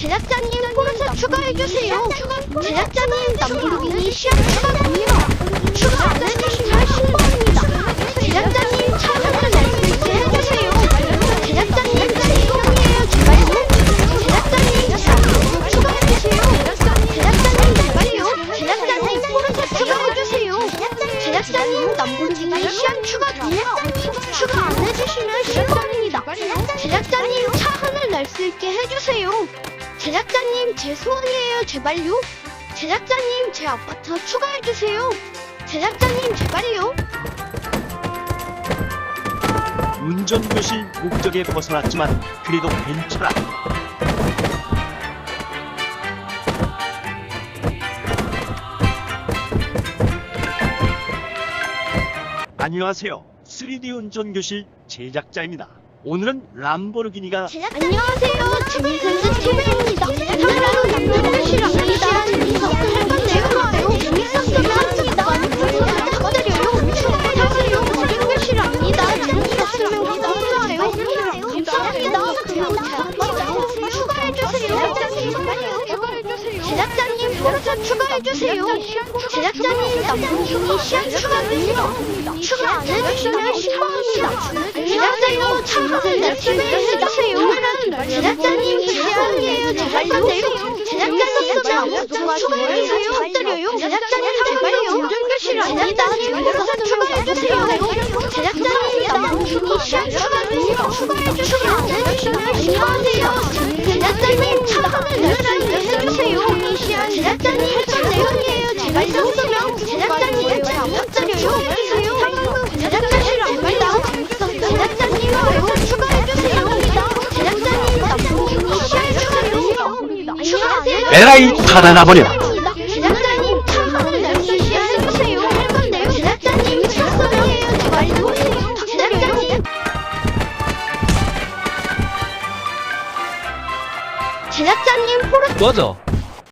제작자님 포르쉐 추가해주세요. 제작자님 lamborghini 시험 추가 됩니다. 추가 안 해주시면 신고합니다. 제작자님 차선을 낼수 있게 해주세요. 제작자님 죄송해요 제발요. 제작자님 차 추가해주세요. 제작자님 제발요. 제작자님 포르쉐 추가해주세요. 제작자님 lamborghini 시험 추가 됩니다. 추가 날수 있게 해주세요. 제작자님 제 소원이에요 제발요. 제작자님 제 아파트 추가해주세요. 제작자님 제발요. 운전교실 목적에 벗어났지만 그래도 괜찮아. 안녕하세요. 3D 운전교실 제작자입니다. 오늘은 람보르기니가 안녕하세요. 재미있는 TV입니다. 오늘은 운전교실 앞이다. 재미있었을 건데요. 재밌었으면 합니다. 부탁드려요. 추가해주세요. 운전교실 앞니다. 재밌었으면 구독하세요. 감사합니다. 그리고 제작자 추가해주세요. 제작자님 포르쉐 추가해주세요. 제작자님 lamborghini 시험 추가됩니다. 추가 안 해주시면 신고합니다. 제작자님 참석을 열심히 해주세요. 제작자님 제안이에요. 제발요. 제작자님 참 추가해주세요. 부탁드려요. 제작자님 제발요. 운전교실 아니다. 추가해주세요. 제작자님 lamborghini 시험 추가됩니다. 썼으면 제작자님 참 부탁드려요. 제작자실 압니다. 제작자님 외모 추가해주세요. 제작자님 lamborghini 시험 추가됩니다. 안녕하세요. 에라이 살아나버려. 제작자님 참 하늘 날씨 시해주세요. 할 건데요. 제작자님 제작자예요. 제발요. 제작자님. 제작자님 포르 꺼져.